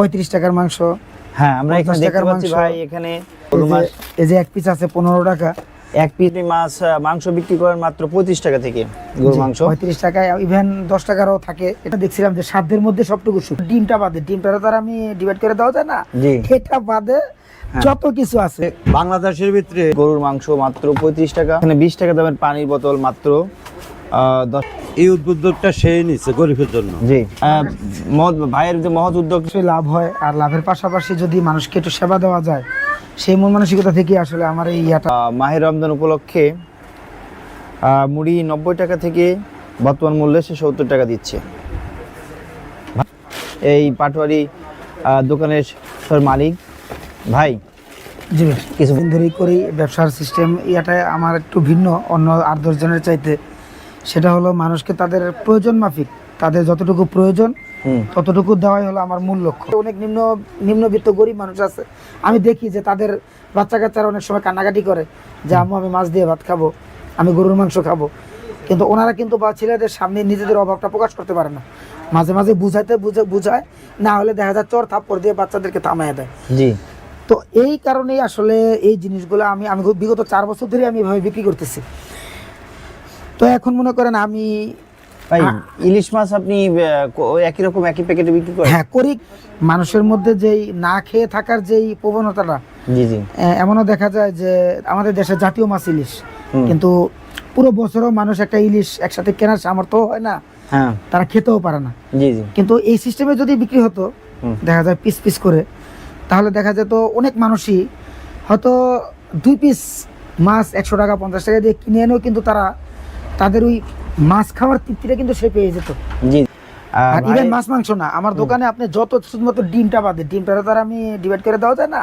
পঁয়ত্রিশ টাকার মাংস হ্যাঁ আমরা এখানে দেখতে পাচ্ছি ভাই এখানে এই যে- এক পিস আছে পনেরো টাকা। এক পিস মাছ মাংস বিক্রি করেন মাত্র পঁয়ত্রিশ টাকা থেকে মাংস। পঁয়ত্রিশ টাকায় ইভেন দশ টাকারও থাকে। এটা দেখছিলাম যে সাধ্যের মধ্যে সবটুকু। ডিমটা বাদে ডিমটা তো আর আমি ডিভাইড করে দেওয়া যায় না। এটা বাদে যত কিছু আছে। বাংলাদেশের ভিতরে গরুর মাংস মাত্র পঁয়ত্রিশ টাকা এখানে বিশ টাকা দামের পানির বোতল মাত্র আহ, দশ এই উদ্যোগটা সে নিচ্ছে গরিবের জন্য। জি। মহৎ ভাইয়ের যে মহৎ উদ্যোগ অবশ্যই লাভ হয় আর লাভের পাশাপাশি যদি মানুষকে একটু সেবা দেওয়া যায় সেই মন মানসিকতা থেকে আসলে আমার এই ইয়াটা। মাহের রমজান উপলক্ষে মুড়ি নব্বই টাকা থেকে বর্তমান মূল্যে সে সত্তর টাকা দিচ্ছে। এই পাটোয়ারি দোকানের মালিক ভাই জি কিছুদিন ধরেই করি ব্যবসার সিস্টেম ইয়াটা আমার একটু ভিন্ন অন্য আর দশজনের চাইতে সেটা হলো মানুষকে তাদের প্রয়োজন মাফিক তাদের যতটুকু প্রয়োজন ততটুকু দেওয়াই হলো আমার মূল লক্ষ্য। অনেক নিম্ন নিম্নবিত্ত গরিব মানুষ আছে। আমি দেখি যে তাদের বাচ্চা কাচ্চারা অনেক সময় কান্নাকাটি করে যে আম্মু আমি মাছ দিয়ে ভাত খাব আমি গরুর মাংস খাব। কিন্তু ওনারা কিন্তু বা ছেলেদের সামনে নিজেদের অভাবটা প্রকাশ করতে পারে না। মাঝে মাঝে বুঝাইতে বুঝে বুঝায় না হলে দেখা যায় চর থাপ্পড় দিয়ে বাচ্চাদেরকে থামায় দেয়। জি। তো এই কারণেই আসলে এই জিনিসগুলো আমি আমি বিগত চার বছর ধরে আমি এভাবে বিক্রি করতেছি। তো এখন মনে করেন আমি ভাই। ইলিশ মাছ আপনি একই রকম একই প্যাকেটে বিক্রি করেন? হ্যাঁ করি। মানুষের মধ্যে যেই না খেয়ে থাকার যেই প্রবণতাটা জি জি। এমনও দেখা যায় যে আমাদের দেশে জাতীয় মাছ ইলিশ। কিন্তু পুরো বছরও মানুষ একটা ইলিশ একসাথে কেনার সামর্থ্য হয় না হ্যাঁ। তারা খেতেও পারে না। জি জি। কিন্তু এই সিস্টেমে যদি বিক্রি হতো দেখা যায় পিস পিস করে তাহলে দেখা যেত অনেক মানুষই হয়তো দুই পিস মাছ একশো টাকা পঞ্চাশ টাকা দিয়ে কিনে এনেও কিন্তু তারা তাদের ওই মাছ খাওয়ার তৃপ্তিটা কিন্তু সে পেয়ে যেত। জি। আর ইভেন মাছ মাংস না আমার দোকানে আপনি যত শুধুমাত্র ডিমটা বাদে ডিমটা তো আমি ডিভাইড করে দেওয়া যায় না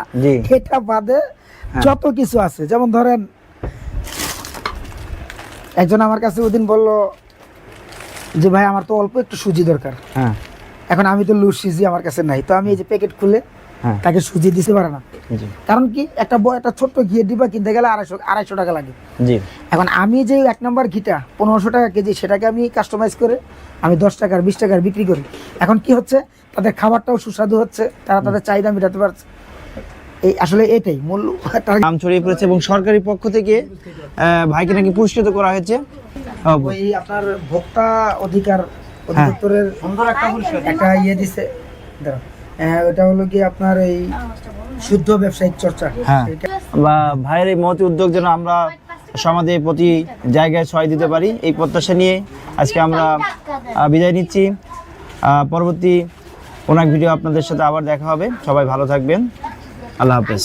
এটা বাদে হ্যাঁ। যত কিছু আছে যেমন ধরেন একজন আমার কাছে ওদিন বলল যে ভাই আমার তো অল্প একটু সুজি দরকার। হ্যাঁ। এখন আমি তো লুজ সুজি আমার কাছে নাই। তো আমি এই যে প্যাকেট খুলে তাকে সুজি দিতে পারে না। কারণ কি? একটা বড় একটা ছোট্ট ঘিয়ে ডিবা কিনতে গেলে আড়াইশো আড়াইশো টাকা লাগে। এখন আমি যে এক নম্বর ঘিটা পনেরোশো টাকা কেজি সেটাকে আমি কাস্টমাইজ করে আমি দশ টাকার বিশ টাকার বিক্রি করি। এখন কি হচ্ছে? তাদের খাবারটাও সুস্বাদু হচ্ছে তারা তাদের চাহিদা মেটাতে পারছে। এই আসলে এটাই মূল। নাম ছড়িয়ে পড়েছে এবং সরকারি পক্ষ থেকে আহ, ভাইকে নাকি পুরস্কৃত করা হয়েছে। ওই আপনার ভোক্তা অধিকার অধিদপ্তরের একটা ইয়ে দিছে। দাঁড়াও। হ্যাঁ ওটা হলো কি আপনার এই শুদ্ধ ব্যবসায়িক চর্চা। হ্যাঁ। বা ভাইয়ের এই মহতি উদ্যোগ যেন আমরা সমাজে প্রতি জায়গায় ছয় দিতে পারি এই প্রত্যাশা নিয়ে আজকে আমরা বিদায় নিচ্ছি। পরবর্তী কোনো ভিডিও আপনাদের সাথে আবার দেখা হবে। সবাই ভালো থাকবেন। আল্লাহ হাফেজ।